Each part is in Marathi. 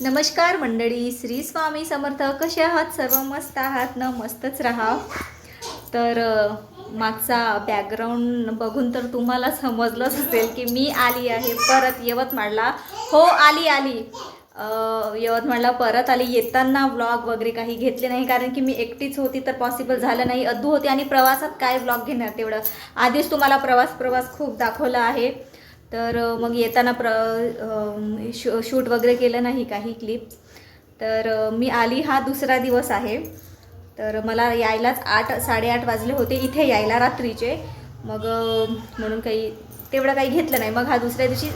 नमस्कार मंडळी श्री स्वामी समर्थ. कसे आहात? सर्व मस्त आहात ना? मस्तच राहा. तर मागचा बॅकग्राऊंड बघून तर तुम्हाला समजलंच असेल की मी आली आहे परत यवतमाळला. हो आली आली. यवतमाळला परत आली. येताना व्लॉग वगैरे काही घेतले नाही कारण की मी एकटीच होती तर पॉसिबल झालं नाही. अद्दू होती आणि प्रवासात काय व्लॉग घेणार तेवढं. आधीच तुम्हाला प्रवास प्रवास खूप दाखवला आहे. तर मग येताना प्र शू शूट वगैरे केलं नाही काही क्लिप. तर मी आली हा दुसरा दिवस आहे. तर मला यायलाच आठ साडेआठ वाजले होते इथे यायला रात्रीचे. मग म्हणून काही तेवढं काही घेतलं नाही. मग हा दुसऱ्या दिवशी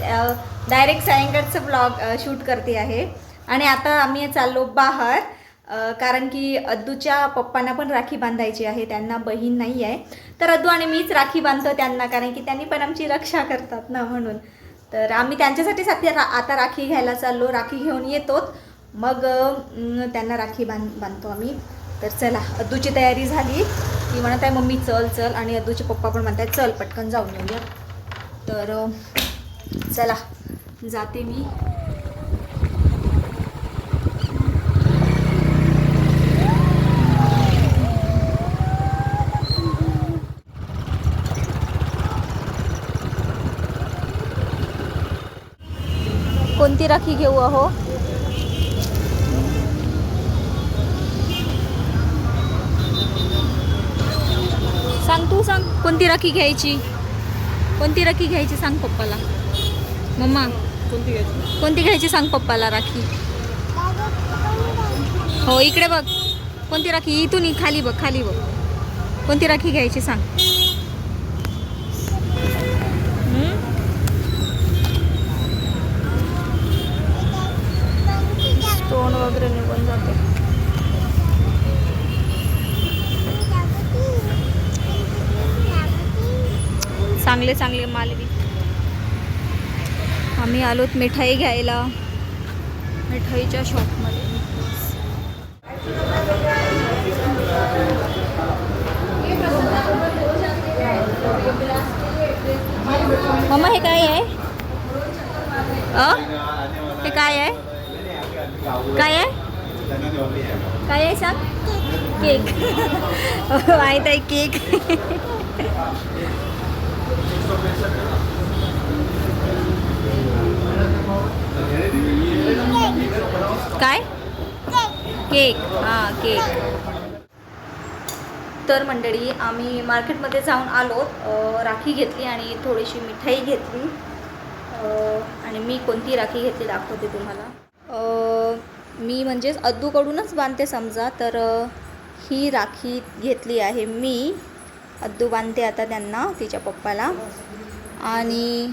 डायरेक्ट सायंकाळचं ब्लॉग शूट करते आहे. आणि आता आम्ही चाललो बाहेर. कारण की अद्दूच्या पप्पांना पण राखी बांधायची आहे त्यांना बहीण नाही आहे. तर अद्दू आणि मीच राखी बांधतो त्यांना कारण की त्यांनी पण आमची रक्षा करतात ना म्हणून. तर आम्ही त्यांच्यासाठीच आता रा आता राखी घ्यायला चाललो राखी घेऊन येतोच मग त्यांना राखी बांध बांधतो आम्ही. तर चला अद्दूची तयारी झाली. ती म्हणत आहे मम्मी चल चल. आणि अद्दूचे पप्पा पण म्हणत आहेत चल पटकन जाऊन येऊया. तर चला जाते मी. कोणती राखी घेऊ अहो? सांग तू सांग. कोणती राखी घ्यायची? कोणती राखी घ्यायची सांग पप्पाला. मम्मा कोणती घ्यायची? कोणती घ्यायची सांग पप्पाला राखी? हो इकडे बघ. कोणती राखी? इथून खाली बघ खाली बघ. कोणती राखी घ्यायची सांग. स्टोन वगैरे निघून जाते. चांगले चांगले मालवी. आम्ही आलोत मिठाई घ्यायला. मिठाईच्या शॉपमध्ये. मम्मा हे काय आहे? हे काय आहे? काय आहे? काय आहे सांग? केक. माहीत आहे केक. काय? केक. हां केक. तर मंडळी आम्ही मार्केटमध्ये जाऊन आलो. राखी घेतली आणि थोडीशी मिठाई घेतली. आणि मी कोणती राखी घेतली दाखवते तुम्हाला. मी म्हणजेच अद्दूकडूनच बांधते समजा तर ही राखी घेतली आहे मी. अद्दू बांधते आता त्यांना तिच्या पप्पाला. आणि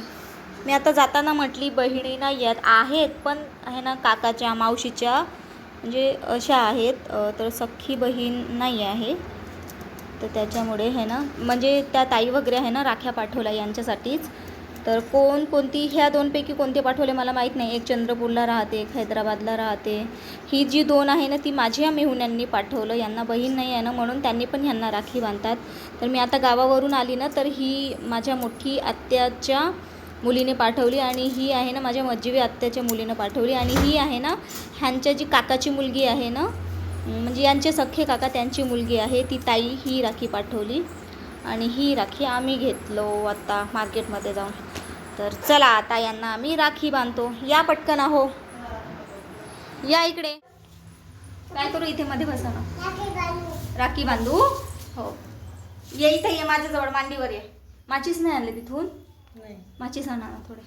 मी आता जाताना म्हटली बहिणी नाही आहेत आहेत पण आहे ना काकाच्या मावशीच्या म्हणजे अशा आहेत तर सख्खी बहीण नाही आहे. तर त्याच्यामुळे आहे ना म्हणजे त्या ताई वगैरे आहे ना राख्या पाठवल्या यांच्यासाठीच. तर कोण कोणती ह्या दोनपैकी कोणते पाठवले मला माहीत नाही. एक चंद्रपूरला राहते एक हैदराबादला राहते. ही जी दोन आहे ना ती माझ्या मेहुण्यांनी पाठवलं. यांना बहीण नाही आहे ना म्हणून त्यांनी पण ह्यांना राखी बांधतात. तर मी आता गावावरून आली ना तर ही माझ्या मोठी आत्याच्या मुलीने पाठवली आणि ही आहे ना माझ्या मज्जीवी आत्याच्या मुलीनं पाठवली. आणि ही आहे ना ह्यांच्या जी काकाची मुलगी आहे ना म्हणजे यांचे सख्खे काका त्यांची मुलगी आहे ती ताई ही राखी पाठवली. आणि ही राखी आम्ही घेतलो आता मार्केटमध्ये जाऊन. तर चला आता यांना आम्ही राखी बांधतो. या पटकन आहो. या इकडे. काय करू इथे मध्ये बसा ना राखी बांधू? हो. ये इथे ये माझ्याजवळ मांडीवर ये. माचीच नाही आणले तिथून? नाही. माचीस आणा ना थोडे.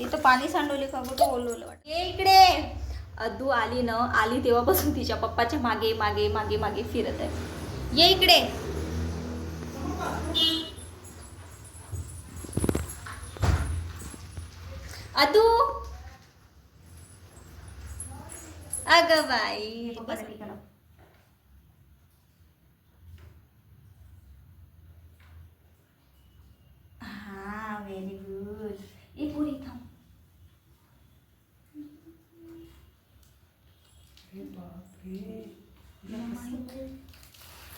इथं पाणी सांडवले का कुठं ओलं ओलं वाटत. ये इकडे. अद्दू आली न आली तेव्हापासून तिच्या पप्पाच्या मागे मागे मागे मागे फिरत आहे. ये इकडे. अदू अग बाई हा व्हेरी गुड ए पुरी थांब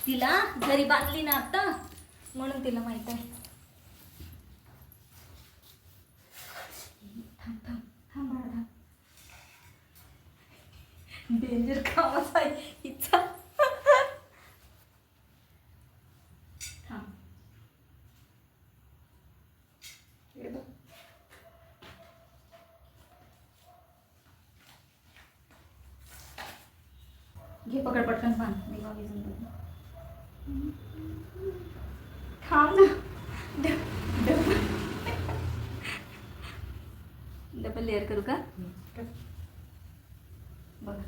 तिला घरी बांधली ना आता म्हणून तिला माहीत आहे थांब थांब थांब बाळा, थांब. डेंजर काम आहे हिचा घे पकड पटकन पान मी गावी जाऊन बघ थांब ना डबल डबल लेअर करू का बघा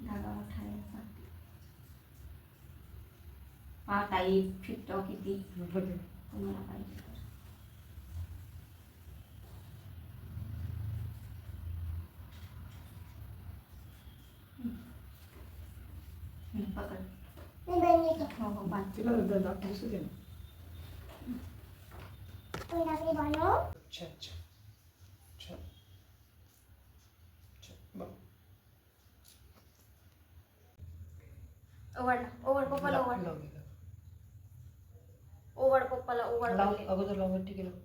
धागा मोठा आहे याचा. हा ताई फिटतो किती? तुम्हाला पाहिजे अच्छा अच्छा. अच्छा. बघ. ओवाड पप्पाला ओवाड लाव दे. ओवाड पप्पाला ओवाड लाव बोलले. अगोदर लाव ठीक आहे लाव.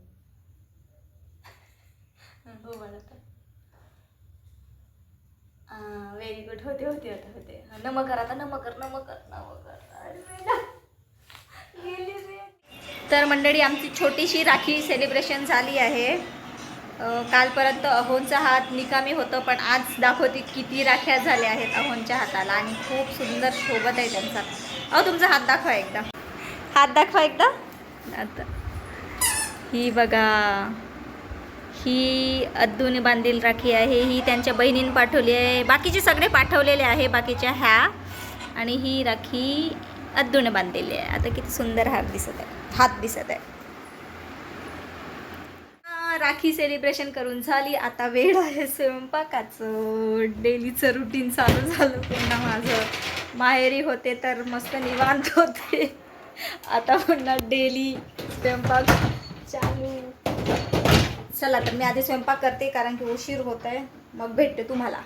हं, ओवाड आता. व्हेरी गुड होते होते होते होते. हा, कर आता नमक कर नमक कर नमक कर. अरे बेटा. गेली रे. तर मंडळी आमची छोटीशी राखी सेलिब्रेशन झाली आहे. अं, कालपर्यंत अहोंचा हात निकामी होतं पण आज दाखवते किती राख्या झाल्या आहेत अहोंच्या हाताला. आणि खूप सुंदर शोभत आहे त्यांचा. अहो तुमचा हात दाखवा एकदा. हात दाखवा एकदा. आता. ही बघा. ही अद्दूने बांधील राखी आहे. ही त्यांच्या बहिणीने पाठवली आहे. बाकीचे सगळे पाठवलेले आहे बाकीच्या ह्या. आणि ही राखी अद्दूने बांधलेली आहे. आता किती सुंदर हात दिसत आहे. हात दिसत आहे. राखी सेलिब्रेशन करून झाली. आता वेळ आहे स्वयंपाकाचं. डेलीचं रुटीन चालू झालं. पुन्हा माझं. माहेरी होते तर मस्त निवांत होते. आता म्हणणार डेली स्वयंपाक चालू. चला तर मी आधी स्वयंपाक करते कारण की उशीर होत आहे मग भेटते तुम्हाला.